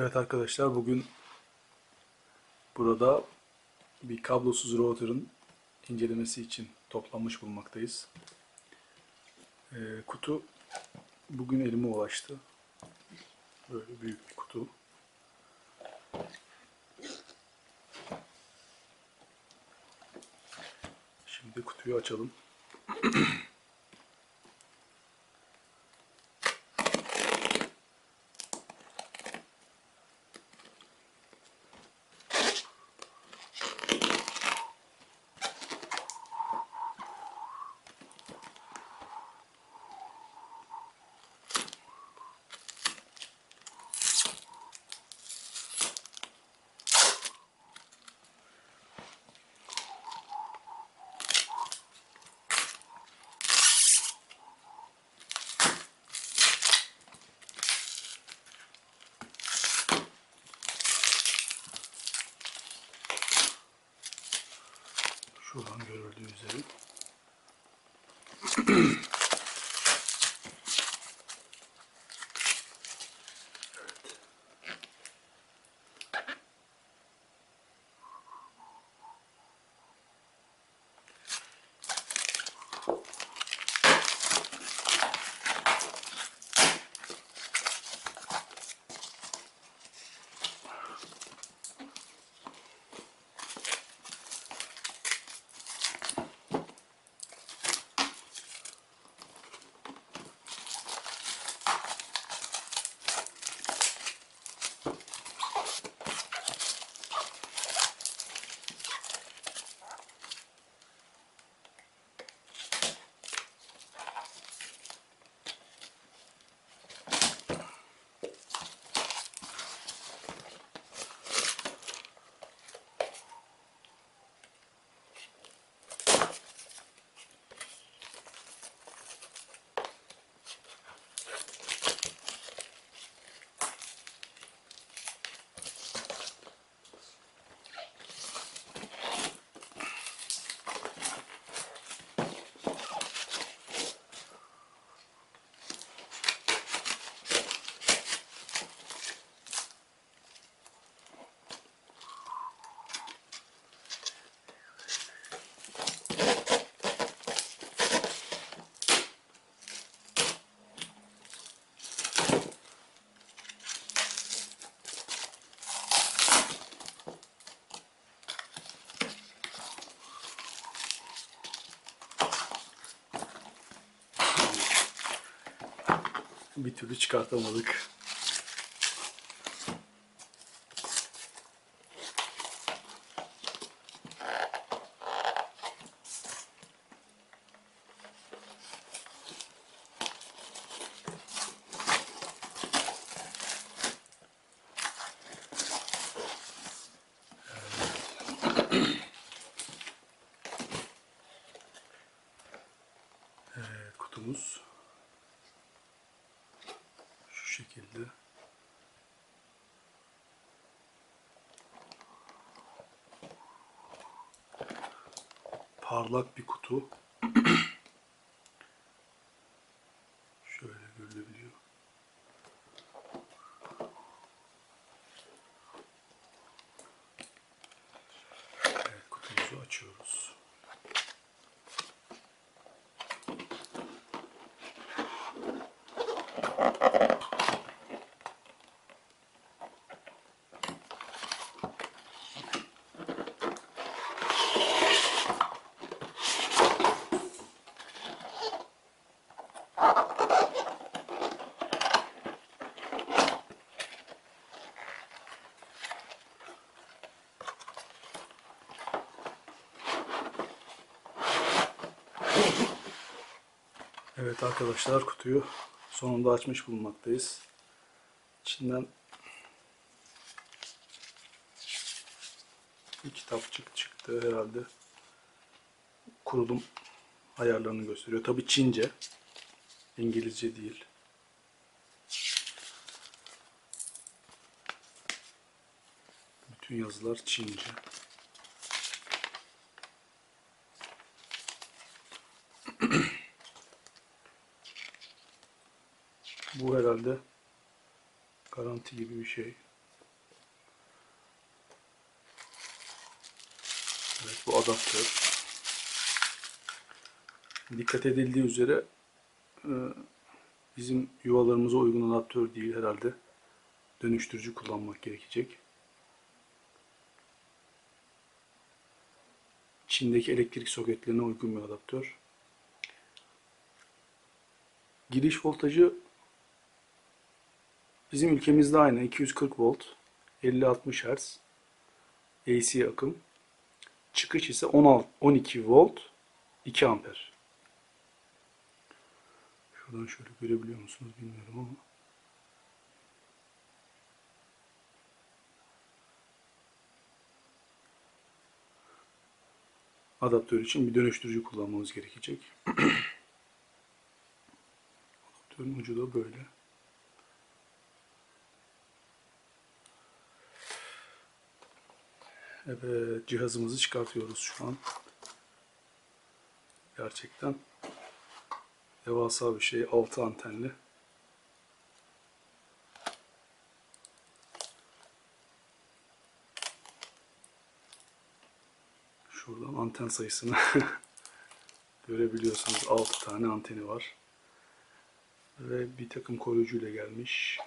Evet arkadaşlar bugün burada bir kablosuz router'ın incelemesi için toplanmış bulunmaktayız. Ee, kutu bugün elime ulaştı. Böyle büyük bir kutu. Şimdi kutuyu açalım. Şuradan görüldüğü Bir türlü çıkartamadık. Evet, kutumuz şu şekilde. Parlak bir kutu. Şöyle görülebiliyor. Evet, kutumuzu açıyoruz. Evet arkadaşlar kutuyu sonunda açmış bulunmaktayız. İçinden bir kitapçık çıktı herhalde. Kurulum ayarlarını gösteriyor. Tabi Çince. İngilizce değil. Bütün yazılar Çince. Bu herhalde garanti gibi bir şey. Evet bu adaptör. Dikkat edildiği üzere e, bizim yuvalarımıza uygun adaptör değil herhalde. Dönüştürücü kullanmak gerekecek. Çin'deki elektrik soketlerine uygun bir adaptör. Giriş voltajı bizim ülkemizde aynı 240 volt 50-60 Hz AC akım. Çıkış ise 16 12 volt 2 amper. Şuradan şöyle görebiliyor musunuz bilmiyorum ama. Adaptör için bir dönüştürücü kullanmamız gerekecek. Adaptörün ucu da böyle. Evet, cihazımızı çıkartıyoruz şu an. Gerçekten devasa bir şey, 6 antenli. Şuradan anten sayısını görebiliyorsunuz. 6 tane anteni var. Ve bir takım koruyucuyla gelmiş.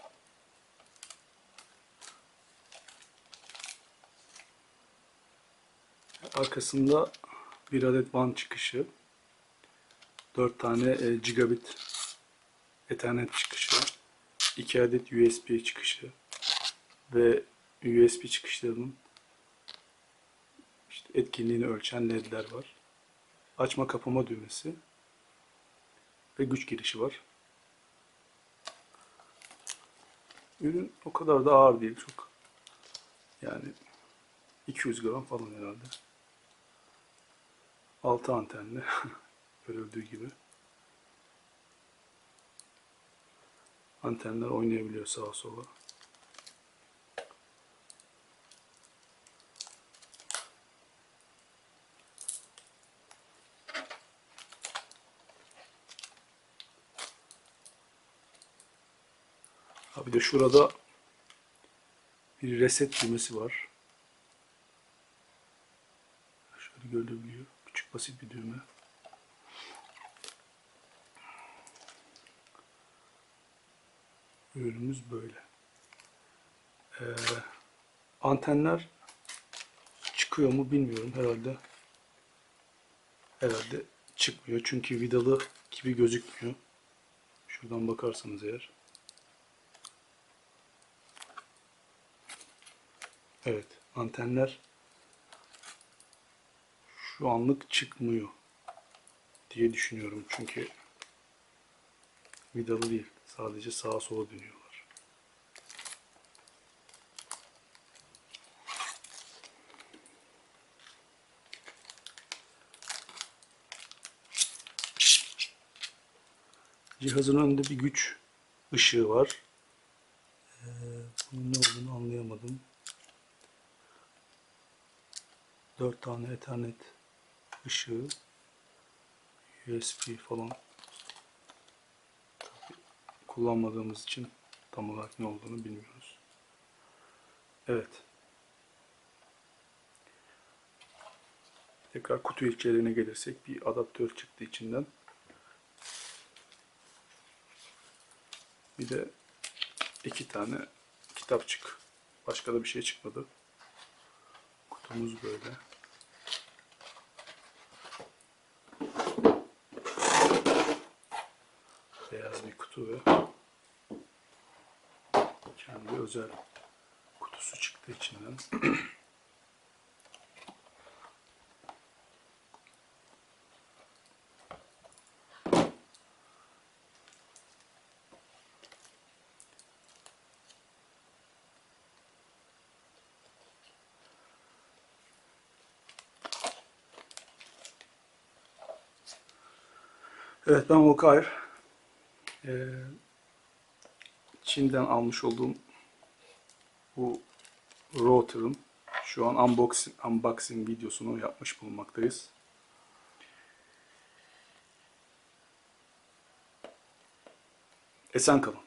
Arkasında bir adet WAN çıkışı, 4 tane e, gigabit Ethernet çıkışı, 2 adet USB çıkışı ve USB çıkışlarının işte etkinliğini ölçen ledler var. Açma kapama düğmesi ve güç girişi var. Ürün o kadar da ağır değil çok. Yani 200 gram falan herhalde. 6 antenli görüldüğü gibi. Antenler oynayabiliyor sağa sola. Bir de şurada bir reset düğmesi var. Şöyle basit bir düğme. Ürünümüz böyle. Ee, antenler çıkıyor mu bilmiyorum herhalde. Herhalde çıkmıyor çünkü vidalı gibi gözükmüyor. Şuradan bakarsanız eğer. Evet, antenler şu anlık çıkmıyor diye düşünüyorum çünkü vidalı değil. Sadece sağa sola dönüyorlar. Cihazın önünde bir güç ışığı var. Ee, bunun ne olduğunu anlayamadım. 4 tane Ethernet ışığı, USB falan Tabii kullanmadığımız için tam olarak ne olduğunu bilmiyoruz. Evet. Tekrar kutu içeriğine gelirsek bir adaptör çıktı içinden. Bir de iki tane kitapçık. Başka da bir şey çıkmadı. Kutumuz böyle. Beyaz bir kutu ve kendi özel kutusu çıktı içinden. Evet ben Volkair. Ee, Çin'den almış olduğum bu router'ın şu an unboxing, unboxing videosunu yapmış bulunmaktayız. Esen kalın.